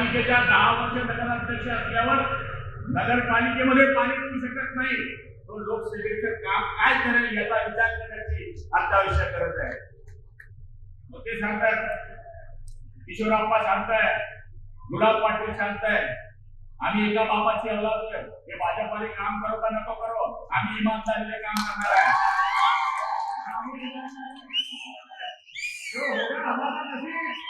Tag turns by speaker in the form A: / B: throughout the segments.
A: नगरपालिकेच्या दहा वर्ष नगराध्यक्ष असल्यावर नगरपालिकेमध्ये पाणी मिळू शकत नाही तो लोकसेवेचं काम काय करेल याचा विचार करण्याची अत्यावश्यक गरज आहे मग ते सांगतात किशोरप्पा सांगताय गुलाब पाटील सांगताय आम्ही एका बाबाची औलाद हे भाजपाने काम करो का नको करो आम्ही इमानदारीने काम करणार आहे जो होगा हमारा नसीब.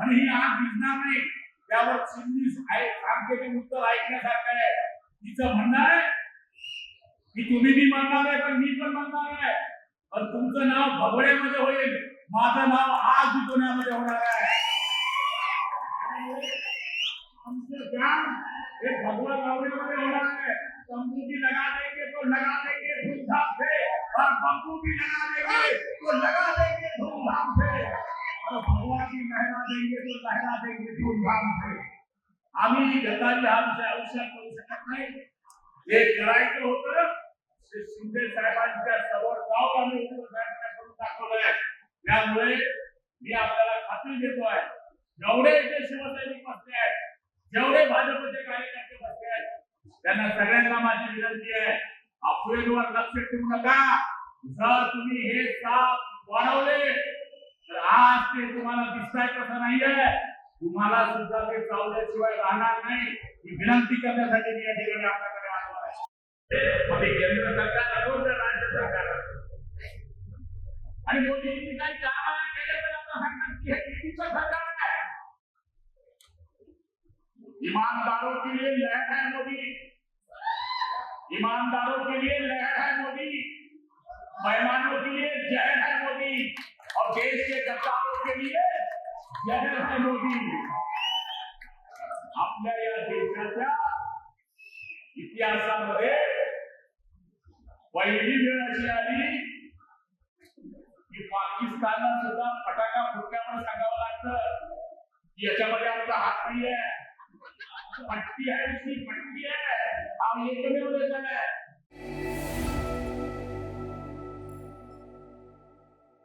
A: म्हणे ही आग भिजणार नाही त्यावर चिमणी सांगते उत्तर ऐकण्यासारखं आहे तिचं म्हणणं आहे की तुम्ही बी म्हणणार आहे पण मी पण म्हणणार आहे पण तुमचं नाव भगवड्यामध्ये होईल माझं नाव आग विझवण्यामध्ये होणार आहे तंबू लगा देंगे तो लगा देंगे भी लगा देंगे तो लगा और भगवा भी देंगे तो लहरा देंगे धूमधाम से आम्ही गद्दारी हा विषय आयुष्यात करू शकत नाही. जे करायचं होतं ते शिंदे साहेबांच्या समोर जाऊन आम्ही उद्धव साहेबांना करून दाखवलंय. त्यामुळे मी आपल्याला खात्री देतो आहे जेवढे इथे शिवसैनिक बसले आहेत जेवढे भाजपचे कार्यकर्ते बसले आहेत त्यांना सगळ्यांना माझी विनंती आहे अफवेवर लक्ष ठेवू नका. जर तुम्ही हे साप वाढवले ते तुम्हाला दिसताय तसं नाहीये तुम्हाला सुद्धा ते चावल्याशिवाय राहणार नाही। ही विनंती करण्यासाठी मी या ठिकाणी आपल्याकडे आलो आहे केंद्र सरकार असो राज्य सरकार आणि मोदींनी काही काम केलं तर आता सांगतात की हे युतीचं सरकार आहे ईमानदारों के लिए लहर है मोदी। ईमानदारों के लिए लहर है मोदी। मेहमानों के लिए जहर है मोदी। और देश के गद्दारों के मोदी आपल्या या देशाच्या इतिहासामध्ये पहिली वेळ अशी आली की पाकिस्तानला सुद्धा फटाका फुटल्यामुळे सांगावं लागतं की याच्यामध्ये आमचा हात नाही आहे. पट्टी आहे पट्टी आहे. हा एकमेव देश आहे.